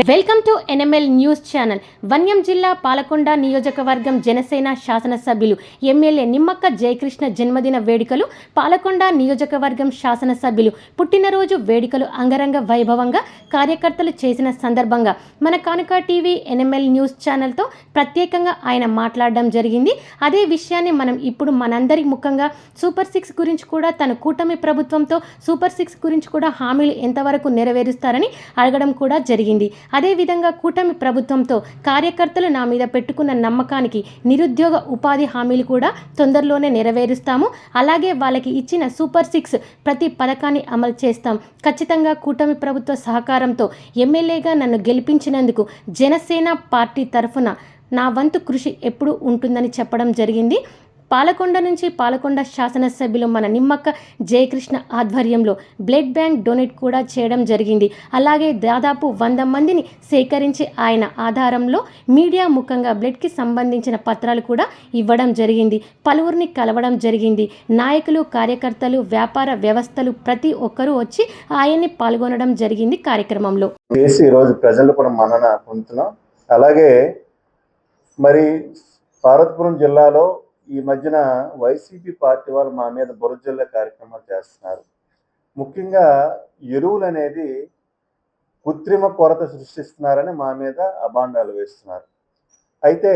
Welcome to NML news channel. వన్యం జిల్లా పాలకొండ నియోజకవర్గం జనసేన శాసనసభ్యులు ఎమ్మెల్యే నిమ్మక్క జయకృష్ణ జన్మదిన వేడుకలు పాలకొండ నియోజకవర్గం శాసనసభ్యులు పుట్టినరోజు వేడుకలు అంగరంగ వైభవంగా కార్యకర్తలు చేసిన సందర్భంగా మన కానుక టీవీ ఎన్ఎంఎల్ న్యూస్ ఛానల్తో ప్రత్యేకంగా ఆయన మాట్లాడడం జరిగింది. అదే విషయాన్ని మనం ఇప్పుడు మనందరి ముఖంగా సూపర్ సిక్స్ గురించి కూడా తన కూటమి ప్రభుత్వంతో సూపర్ సిక్స్ గురించి కూడా హామీలు ఎంతవరకు నెరవేరుస్తారని అడగడం కూడా జరిగింది. అదేవిధంగా కూటమి ప్రభుత్వంతో కార్యకర్తలు నా మీద పెట్టుకున్న నమ్మకానికి నిరుద్యోగ ఉపాధి హామీలు కూడా తొందరలోనే నెరవేరుస్తాము. అలాగే వాళ్ళకి ఇచ్చిన సూపర్ సిక్స్ ప్రతి పథకాన్ని అమలు చేస్తాం. ఖచ్చితంగా కూటమి ప్రభుత్వ సహకారంతో ఎమ్మెల్యేగా నన్ను గెలిపించినందుకు జనసేన పార్టీ తరఫున నా వంతు కృషి ఎప్పుడూ ఉంటుందని చెప్పడం జరిగింది. పాలకొండ నుంచి పాలకొండ శాసనసభ్యులు మన నిమ్మక్క జయకృష్ణ ఆధ్వర్యంలో బ్లడ్ బ్యాంక్ డొనేట్ కూడా చేయడం జరిగింది. అలాగే దాదాపు వంద మందిని సేకరించి ఆయన ఆధారంలో మీడియా ముఖంగా బ్లడ్కి సంబంధించిన పత్రాలు కూడా ఇవ్వడం జరిగింది. పలువురిని కలవడం జరిగింది. నాయకులు కార్యకర్తలు వ్యాపార వ్యవస్థలు ప్రతి ఒక్కరూ వచ్చి ఆయన్ని పాల్గొనడం జరిగింది కార్యక్రమంలో. చేసి ఈరోజు ప్రజలు కూడా మన్నన పొందుతున్నాం. అలాగే మరి భారత్పురం జిల్లాలో ఈ మధ్యన వైసీపీ పార్టీ వాళ్ళు మా మీద బురజల్లే కార్యక్రమాలు చేస్తున్నారు. ముఖ్యంగా ఎరువులు అనేది కృత్రిమ కొరత సృష్టిస్తున్నారని మా మీద అభాండాలు వేస్తున్నారు. అయితే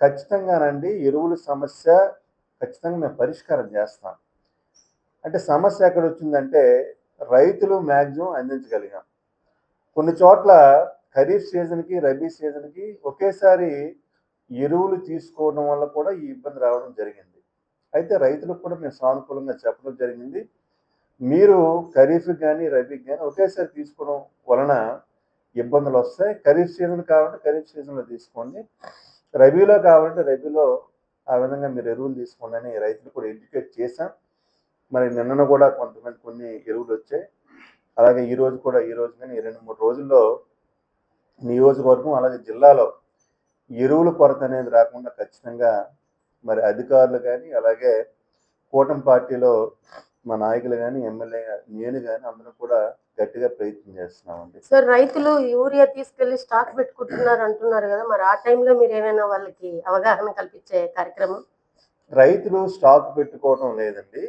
ఖచ్చితంగానండి ఎరువుల సమస్య ఖచ్చితంగా మేము పరిష్కారం చేస్తాం. అంటే సమస్య ఎక్కడ వచ్చిందంటే రైతులు మ్యాక్సిమం అందించగలిగాం. కొన్ని చోట్ల ఖరీఫ్ సీజన్కి రబీ సీజన్కి ఒకేసారి ఎరువులు తీసుకోవడం వల్ల కూడా ఈ ఇబ్బంది రావడం జరిగింది. అయితే రైతులకు కూడా మేము సానుకూలంగా చెప్పడం జరిగింది. మీరు ఖరీఫ్ కానీ రబీకి కానీ ఒకేసారి తీసుకోవడం వలన ఇబ్బందులు వస్తాయి. ఖరీఫ్ సీజన్ కావాలంటే ఖరీఫ్ సీజన్లో తీసుకోండి. రబీలో కావాలంటే రబీలో ఆ విధంగా మీరు ఎరువులు తీసుకోండి అని రైతులు కూడా ఎడ్యుకేట్ చేశాం. మరి నిన్న కూడా కొంతమంది కొన్ని ఎరువులు వచ్చాయి. అలాగే ఈరోజు కూడా ఈ రోజు కానీ రెండు మూడు రోజుల్లో నియోజకవర్గం అలాగే జిల్లాలో ఎరువుల కొరత అనేది రాకుండా ఖచ్చితంగా మరి అధికారులు కానీ అలాగే కూటమి పార్టీలో మా నాయకులు కానీ ఎమ్మెల్యే నేను కానీ అందరం కూడా గట్టిగా ప్రయత్నం చేస్తున్నామండి. సార్ రైతులు యూరియా తీసుకెళ్ళి స్టాక్ పెట్టుకుంటున్నారు అంటున్నారు కదా మరి ఆ టైంలో మీరు ఏమైనా వాళ్ళకి అవగాహన కల్పించే కార్యక్రమం? రైతులు స్టాక్ పెట్టుకోవడం లేదండి.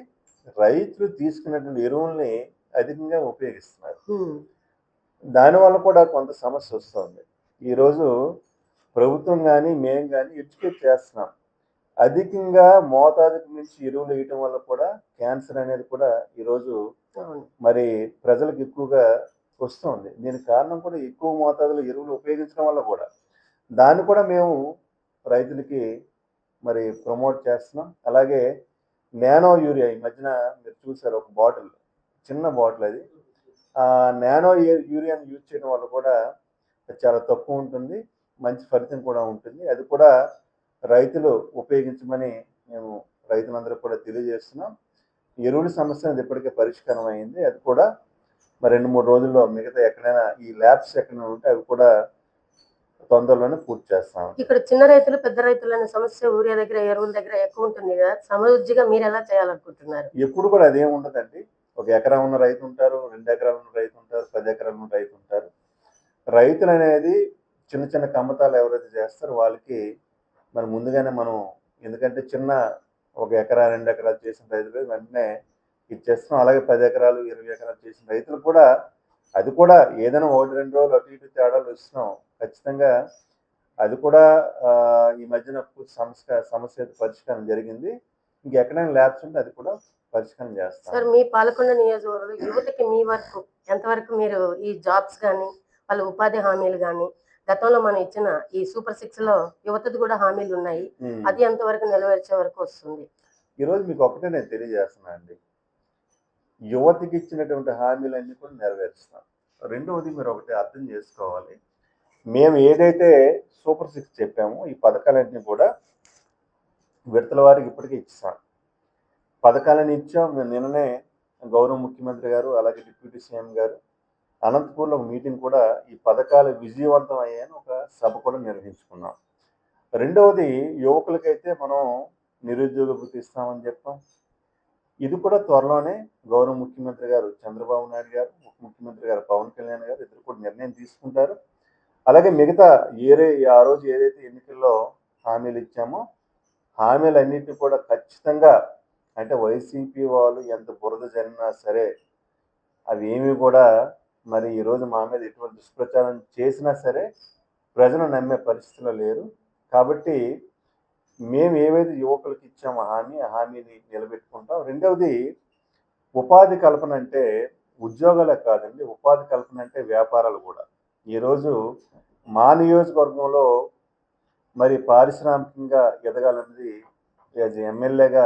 రైతులు తీసుకున్నటువంటి ఎరువుల్ని అధికంగా ఉపయోగిస్తున్నారు. దానివల్ల కూడా కొంత సమస్య వస్తుంది. ఈరోజు ప్రభుత్వం కానీ మేము కానీ ఎడ్యుకేట్ చేస్తున్నాం. అధికంగా మోతాదుకు మించి ఎరువులు వేయటం వల్ల కూడా క్యాన్సర్ అనేది కూడా ఈరోజు మరి ప్రజలకు ఎక్కువగా వస్తుంది. దీనికి కారణం కూడా ఎక్కువ మోతాదులో ఎరువులు ఉపయోగించడం వల్ల కూడా. దాన్ని కూడా మేము రైతులకి మరి ప్రమోట్ చేస్తున్నాం. అలాగే నానో యూరియా ఈ మధ్యన మీరు చూసారు ఒక బాటిల్ చిన్న బాటిల్ అది. ఆ నానో యూరియాని యూజ్ చేయడం వల్ల కూడా చాలా తక్కువ ఉంటుంది. మంచి ఫలితం కూడా ఉంటుంది. అది కూడా రైతులు ఉపయోగించమని మేము రైతులందరూ కూడా తెలియజేస్తున్నాం. ఎరువుల సమస్య అనేది ఇప్పటికే పరిష్కారం అయింది. అది కూడా మరి రెండు మూడు రోజుల్లో మిగతా ఎక్కడైనా ఈ ల్యాబ్స్ ఎక్కడైనా ఉంటే అవి కూడా తొందరలోనే పూర్తి చేస్తాం. ఇక్కడ చిన్న రైతులు పెద్ద రైతులు అనే సమస్య ఊరియా దగ్గర ఎరువుల దగ్గర ఎక్కువ ఉంటుంది కదా. సమృద్ధిగా మీరు ఎలా చేయాలనుకుంటున్నారు? ఎప్పుడు కూడా అదేం ఉండదండి. ఒక ఎకరా ఉన్న రైతు ఉంటారు రెండు ఎకరాలు ఉన్న రైతు ఉంటారు పది ఎకరాలు ఉన్న రైతు ఉంటారు. రైతులు అనేది చిన్న చిన్న కమ్మతాలు ఎవరైతే చేస్తారో వాళ్ళకి మరి ముందుగానే మనం ఎందుకంటే చిన్న ఒక ఎకరా రెండు ఎకరాలు చేసిన రైతులు వెంటనే ఇచ్చేస్తున్నాం. అలాగే పది ఎకరాలు ఇరవై ఎకరాలు చేసిన రైతులు కూడా అది కూడా ఏదైనా ఒకటి రెండు రోజులు అటు ఇటు తేడాలు ఇస్తున్నాం. ఖచ్చితంగా అది కూడా ఈ మధ్యన సమస్య సమస్య పరిష్కారం జరిగింది. ఇంకెక్కడైనా ల్యాబ్స్ ఉంటే అది కూడా పరిష్కారం చేస్తాం. సార్ మీ పాలకొండ నియోజకవర్గంలో యువతకి మీ వరకు ఎంతవరకు మీరు ఈ జాబ్స్ కానీ వాళ్ళ ఉపాధి హామీలు కానీ గతంలో మనం ఇచ్చిన ఈ సూపర్ సిక్స్లో యువతది కూడా హామీలు ఉన్నాయి. అది ఎంతవరకు నెరవేర్చే వరకు వస్తుంది? ఈరోజు మీకు ఒకటే నేను తెలియజేస్తున్నా అండి. యువతకి ఇచ్చినటువంటి హామీలన్నీ కూడా నెరవేరుస్తాం. రెండవది మీరు ఒకటి అర్థం చేసుకోవాలి. మేము ఏదైతే సూపర్ సిక్స్ చెప్పామో ఈ పథకాలన్నీ కూడా విడతల వారికి ఇప్పటికే ఇచ్చాం పథకాలను ఇచ్చాం. మేము నిన్ననే గౌరవ ముఖ్యమంత్రి గారు అలాగే డిప్యూటీ సీఎం గారు అనంతపూర్లో ఒక మీటింగ్ కూడా ఈ పథకాలు విజయవంతం అయ్యాయని ఒక సభ కూడా నిర్వహించుకున్నాం. రెండవది యువకులకైతే మనం నిరుద్యోగ వృత్తి ఇస్తామని చెప్పాం. ఇది కూడా త్వరలోనే గౌరవ ముఖ్యమంత్రి గారు చంద్రబాబు నాయుడు గారు ఉప ముఖ్యమంత్రి గారు పవన్ కళ్యాణ్ గారు ఇద్దరు కూడా కూడా నిర్ణయం తీసుకుంటారు. అలాగే మిగతా ఏరే ఆ రోజు ఏదైతే ఎన్నికల్లో హామీలు ఇచ్చామో హామీలన్నింటినీ కూడా ఖచ్చితంగా అంటే వైసీపీ వాళ్ళు ఎంత బురద జరిగినా సరే అవి ఏమీ కూడా మరి ఈరోజు మా మీద ఎటువంటి దుష్ప్రచారం చేసినా సరే ప్రజలు నమ్మే పరిస్థితిలో లేరు. కాబట్టి మేము ఏవైతే యువకులకు ఇచ్చామో హామీ ఆ హామీని నిలబెట్టుకుంటాం. రెండవది ఉపాధి కల్పన అంటే ఉద్యోగాలే కాదండి ఉపాధి కల్పన అంటే వ్యాపారాలు కూడా. ఈరోజు మా నియోజకవర్గంలో మరి పారిశ్రామికంగా ఎదగాలన్నది యాజ్ ఎమ్మెల్యేగా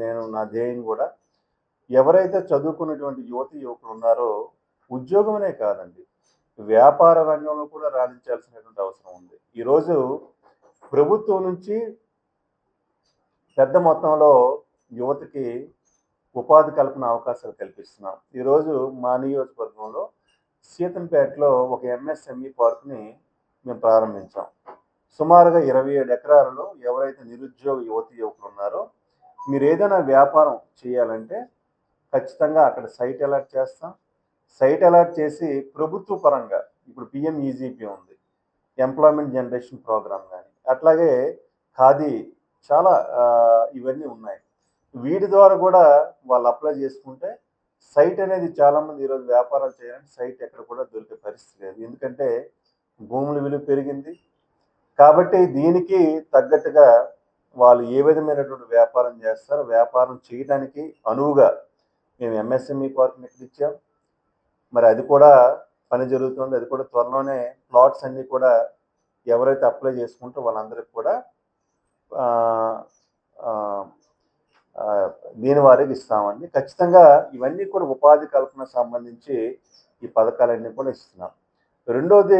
నేను నా ధ్యేయం కూడా ఎవరైతే చదువుకున్నటువంటి యువతి యువకులు ఉన్నారో ఉద్యోగమనే కాదండి. వ్యాపార రంగంలో కూడా రాణించాల్సినటువంటి అవసరం ఉంది. ఈరోజు ప్రభుత్వం నుంచి పెద్ద మొత్తంలో యువతకి ఉపాధి కల్పన అవకాశాలు కల్పిస్తున్నాం. ఈరోజు మా నియోజకవర్గంలో సీతంపేటలో ఒక ఎంఎస్ఎంఈ పార్క్ని మేము ప్రారంభించాం. సుమారుగా ఇరవై ఏడు ఎకరాలలో ఎవరైతే నిరుద్యోగ యువతి యువకులు ఉన్నారో మీరు ఏదైనా వ్యాపారం చేయాలంటే ఖచ్చితంగా అక్కడ సైట్ అలాట్ చేస్తాం. సైట్ అలాట్ చేసి ప్రభుత్వ పరంగా ఇప్పుడు పిఎం ఈజీపీ ఉంది ఎంప్లాయ్మెంట్ జనరేషన్ ప్రోగ్రామ్ కానీ అట్లాగే ఖాదీ చాలా ఇవన్నీ ఉన్నాయి. వీటి ద్వారా కూడా వాళ్ళు అప్లై చేసుకుంటే సైట్ అనేది చాలామంది ఈరోజు వ్యాపారాలు చేయాలంటే సైట్ ఎక్కడ కూడా దొరికే పరిస్థితి లేదు. ఎందుకంటే భూముల విలువ పెరిగింది. కాబట్టి దీనికి తగ్గట్టుగా వాళ్ళు ఏ విధమైనటువంటి వ్యాపారం చేస్తారో వ్యాపారం చేయడానికి అనువుగా మేము ఎంఎస్ఎంఈ పార్క్ని ఇక్కడ ఇచ్చాం మరి అది కూడా పని జరుగుతుంది. అది కూడా త్వరలోనే ప్లాట్స్ అన్నీ కూడా ఎవరైతే అప్లై చేసుకుంటారో వాళ్ళందరికీ కూడా దీని వారికి ఇస్తామండి. ఖచ్చితంగా ఇవన్నీ కూడా ఉపాధి కల్పన సంబంధించి ఈ పథకాలన్నీ కూడా ఇస్తున్నాం. రెండోది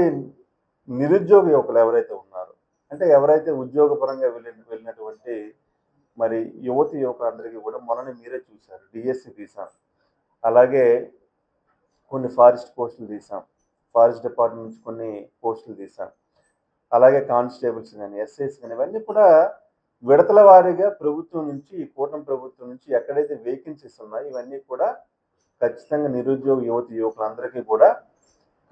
నిరుద్యోగ యువకులు ఎవరైతే ఉన్నారో అంటే ఎవరైతే ఉద్యోగపరంగా వెళ్ళి వెళ్ళినటువంటి మరి యువతి యువకులందరికీ కూడా మనని మీరే చూశారు డిఎస్సి తీసాం అలాగే కొన్ని ఫారెస్ట్ పోస్టులు తీసాం ఫారెస్ట్ డిపార్ట్మెంట్ నుంచి కొన్ని పోస్టులు తీసాం అలాగే కానిస్టేబుల్స్ కానీ ఎస్ఐస్ కానీ ఇవన్నీ కూడా విడతల వారీగా ప్రభుత్వం నుంచి కూటమి ప్రభుత్వం నుంచి ఎక్కడైతే వేకెన్సీస్ ఉన్నాయో ఇవన్నీ కూడా ఖచ్చితంగా నిరుద్యోగ యువతి యువకులందరికీ కూడా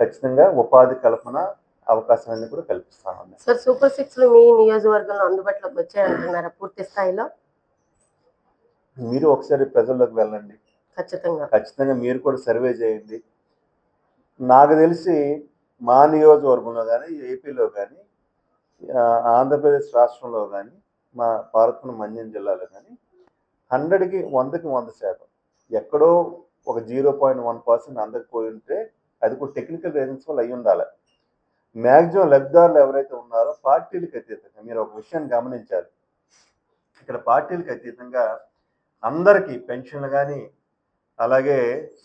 ఖచ్చితంగా ఉపాధి కల్పన అవకాశాలన్నీ కూడా కల్పిస్తామండి సార్ సూపర్ సిక్స్ మీ నియోజకవర్గంలో అందుబాటులోకి వచ్చాయంటున్నారా పూర్తి స్థాయిలో? మీరు ఒకసారి ప్రజల్లోకి వెళ్ళండి. ఖచ్చితంగా. ఖచ్చితంగా మీరు కూడా సర్వే చేయండి. నాకు తెలిసి మా నియోజకవర్గంలో కానీ ఏపీలో కానీ ఆంధ్రప్రదేశ్ రాష్ట్రంలో కానీ మా పాలకున్న మన్యం జిల్లాలో కానీ హండ్రెడ్కి వందకి వంద శాతం. ఎక్కడో ఒక జీరో పాయింట్ వన్ పర్సెంట్ అందకపోయి ఉంటే అది కూడా టెక్నికల్ రీజన్స్ వల్ల అయి ఉండాలి. మ్యాక్సిమం లబ్ధిదారులు ఎవరైతే ఉన్నారో పార్టీలకు అతీతంగా మీరు ఒక విషయాన్ని గమనించాలి. ఇక్కడ పార్టీలకు అతీతంగా అందరికీ పెన్షన్లు కానీ అలాగే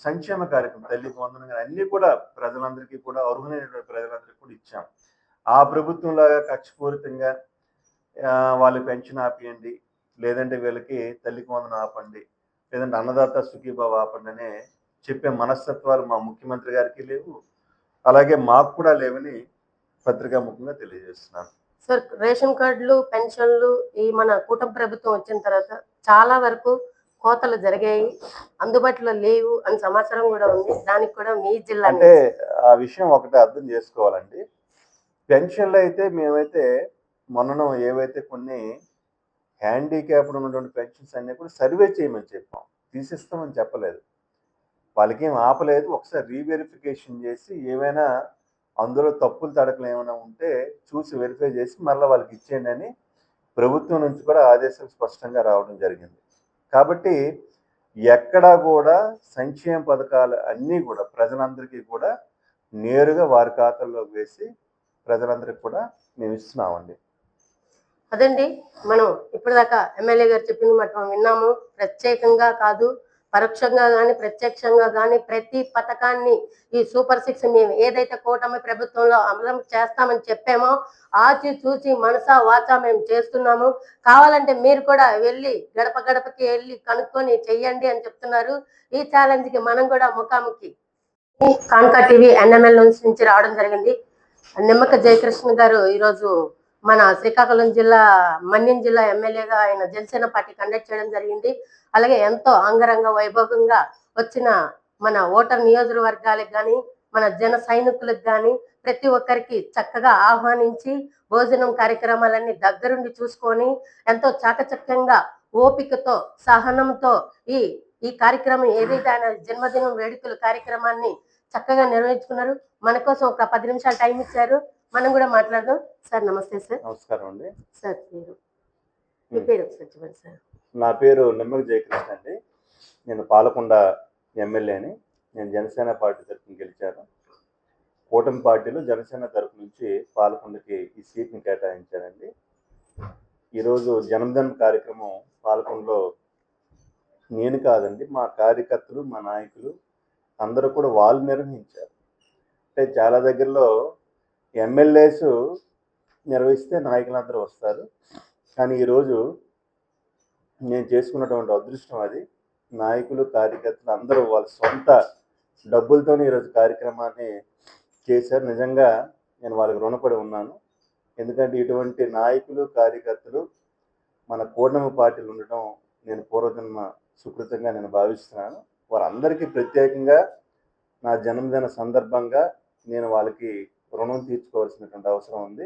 సంక్షేమ కార్యక్రమం తల్లికి వందనం కానీ అన్నీ కూడా ప్రజలందరికీ కూడా అర్హులైనటువంటి ప్రజలందరికీ కూడా ఇచ్చాం. ఆ ప్రభుత్వంలాగా కక్షపూరితంగా వాళ్ళు పెన్షన్ ఆపియండి లేదంటే వీళ్ళకి తల్లికి వందనం ఆపండి లేదంటే అన్నదాత సుఖీబాబు ఆపండి అనే చెప్పే మనస్తత్వాలు మా ముఖ్యమంత్రి గారికి లేవు. అలాగే మాకు కూడా లేవని పత్రికా ముఖ్యంగా తెలియజేస్తున్నాను. సార్ రేషన్ కార్డులు పెన్షన్లు ఈ మన కూటమి ప్రభుత్వం వచ్చిన తర్వాత చాలా వరకు కోతలు జరిగాయి అందుబాటులో లేవు అని సమాచారం కూడా ఉంది. దానికి కూడా మీ జిల్లా అంటే ఆ విషయం ఒకటి అర్థం చేసుకోవాలండి. పెన్షన్లు అయితే మేమైతే మొన్న ఏవైతే కొన్ని హ్యాండిక్యాప్డ్ ఉన్నటువంటి పెన్షన్స్ అన్నీ కూడా సర్వే చేయమని చెప్పాం. తీసిస్తామని చెప్పలేదు. వాళ్ళకి ఏం ఆపలేదు. ఒకసారి రీవెరిఫికేషన్ చేసి ఏమైనా అందులో తప్పులు తడకలు ఏమైనా ఉంటే చూసి వెరిఫై చేసి మళ్ళీ వాళ్ళకి ఇచ్చేయండి అని ప్రభుత్వం నుంచి కూడా ఆదేశాలు స్పష్టంగా రావడం జరిగింది. కాబట్టి ఎక్కడా కూడా సంక్షేమ పథకాలు అన్నీ కూడా ప్రజలందరికీ కూడా నేరుగా వారి ఖాతాల్లో వేసి ప్రజలందరికీ కూడా మేము ఇస్తున్నామండి. అదండి మనం ఇప్పటిదాకా ఎమ్మెల్యే గారు చెప్పిన మాట మనం విన్నాము. ప్రత్యేకంగా కాదు పరోక్షంగా కానీ ప్రత్యక్షంగా కానీ ప్రతి పథకాన్ని ఈ సూపర్ సిక్స్ మేము ఏదైతే కూటమి ప్రభుత్వంలో అమలు చేస్తామని చెప్పామో ఆచి చూచి మనసా వాచా మేము చేస్తున్నాము. కావాలంటే మీరు కూడా వెళ్ళి గడప గడపకి వెళ్ళి కనుక్కొని చెయ్యండి అని చెప్తున్నారు. ఈ ఛాలెంజ్కి మనం కూడా ముఖాముఖి. కాంకా టీవీ ఎన్ఎంఎల్ నుంచి రావడం జరిగింది. నిమ్మక జయకృష్ణ గారు ఈరోజు మన శ్రీకాకుళం జిల్లా మన్యం జిల్లా ఎమ్మెల్యేగా ఆయన జనసేన పార్టీ కండక్ట్ చేయడం జరిగింది. అలాగే ఎంతో అంగరంగ వైభవంగా వచ్చిన మన ఓటర్ నియోజకవర్గాలకు కానీ మన జన సైనికులకు కానీ ప్రతి ఒక్కరికి చక్కగా ఆహ్వానించి భోజనం కార్యక్రమాలన్నీ దగ్గరుండి చూసుకొని ఎంతో చాకచక్యంగా ఓపికతో సహనంతో ఈ ఈ కార్యక్రమం ఏదైతే ఆయన జన్మదినం వేడుకల కార్యక్రమాన్ని చక్కగా నిర్వహించుకున్నారు. మన కోసం ఒక పది నిమిషాలు టైం ఇచ్చారు. మనం కూడా మాట్లాడదాం. సార్ నమస్తే సార్. నమస్కారం అండి. సార్ పేరు మీ పేరు ఒకసారి చెప్పండి సార్. నా పేరు నిమ్మక జయకృష్ణ అండి. నేను పాలకొండ ఎమ్మెల్యేని. నేను జనసేన పార్టీ తరఫున గెలిచాను. కూటమి పార్టీలో జనసేన తరఫు నుంచి పాలకొండకి ఈ సీట్ని కేటాయించానండి. ఈరోజు జన్మదిన కార్యక్రమం పాలకొండలో నేను కాదండి మా కార్యకర్తలు మా నాయకులు అందరూ కూడా వాళ్ళు నిర్వహించారు. అంటే చాలా దగ్గరలో ఎమ్మెల్యేస్ నిర్వహిస్తే నాయకులందరూ వస్తారు. కానీ ఈరోజు నేను చేసుకున్నటువంటి అదృష్టం అది. నాయకులు కార్యకర్తలు అందరూ వాళ్ళ సొంత డబ్బులతోనే ఈరోజు కార్యక్రమాన్ని చేశారు. నిజంగా నేను వాళ్ళకి రుణపడి ఉన్నాను. ఎందుకంటే ఇటువంటి నాయకులు కార్యకర్తలు మన కూటమి పార్టీలు ఉండటం నేను పూర్వజన్మ సుకృతంగా నేను భావిస్తున్నాను. వారందరికీ ప్రత్యేకంగా నా జన్మదిన సందర్భంగా నేను వాళ్ళకి రుణం తీర్చుకోవాల్సినటువంటి అవసరం ఉంది.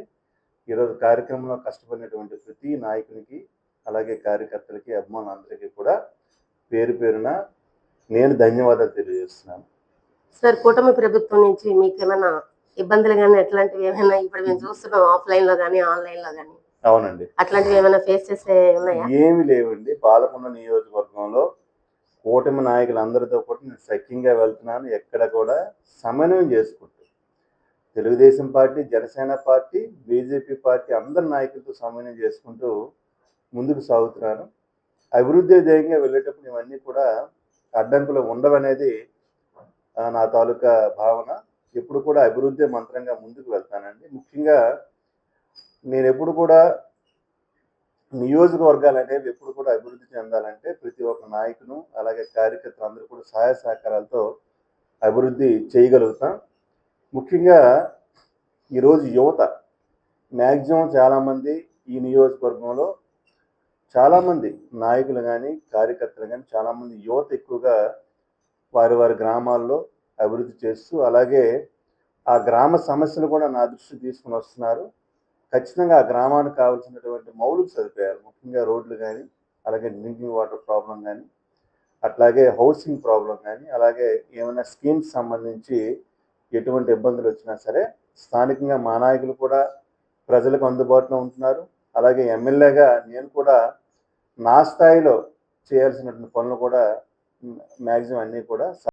ఈరోజు కార్యక్రమంలో కష్టపడినటువంటి ప్రతి నాయకునికి అలాగే కార్యకర్తలకి అభిమానులందరికీ కూడా పేరు పేరున నేను ధన్యవాదాలు తెలియజేస్తున్నాను. సార్ కూటమి ప్రభుత్వం నుంచి మీకు ఏమైనా ఇబ్బందులు కానీ ఎట్లాంటివి ఏమైనా ఇప్పుడు మేము చూస్తున్నాం ఆఫ్లైన్లో కానీ ఆన్లైన్లో కానీ అవునండి. అట్లాంటివి ఏమైనా ఫేస్ చేసే ఉన్నాయా? ఏమి లేవండి. పాలకొండ నియోజకవర్గంలో కూటమి నాయకులందరితో కూడా నేను సఖ్యంగా వెళ్తున్నాను. ఎక్కడ కూడా సమన్వయం చేసుకుంటూ Telugu Desam party Janasena party BJP party అందరి నాయకులతో సమన్వయం చేసుకుంటూ ముందుకు సాగుతున్నాను. అభివృద్ధి ధ్యేయంగా వెళ్ళేటప్పుడు ఇవన్నీ కూడా అడ్డంకులు ఉండవనేది నా తాలూకా భావన. ఎప్పుడు కూడా అభివృద్ధి మంత్రంగా ముందుకు వెళ్తానండి. ముఖ్యంగా నేను ఎప్పుడు కూడా నియోజకవర్గాలు అనేవి ఎప్పుడు కూడా అభివృద్ధి చెందాలంటే ప్రతి ఒక్క నాయకును అలాగే కార్యకర్తలు అందరూ కూడా సహాయ సహకారాలతో అభివృద్ధి చేయగలుగుతాం. ముఖ్యంగా ఈరోజు యువత మ్యాక్సిమం చాలామంది ఈ నియోజకవర్గంలో చాలామంది నాయకులు కానీ కార్యకర్తలు కానీ చాలామంది యువత ఎక్కువగా వారి వారి గ్రామాల్లో అభివృద్ధి చేస్తూ అలాగే ఆ గ్రామ సమస్యలు కూడా నా దృష్టికి తీసుకుని వస్తున్నారు. ఖచ్చితంగా ఆ గ్రామానికి కావాల్సినటువంటి మౌలిక సదుపాయాలు ముఖ్యంగా రోడ్లు కానీ అలాగే డ్రింకింగ్ వాటర్ ప్రాబ్లం కానీ అట్లాగే హౌసింగ్ ప్రాబ్లం కానీ అలాగే ఏమైనా స్కీమ్స్ సంబంధించి ఎటువంటి ఇబ్బందులు వచ్చినా సరే స్థానికంగా మా నాయకులు కూడా ప్రజలకు అందుబాటులో ఉంటున్నారు. అలాగే ఎమ్మెల్యేగా నేను కూడా నా స్థాయిలో చేయాల్సినటువంటి పనులు కూడా మ్యాక్సిమం అన్నీ కూడా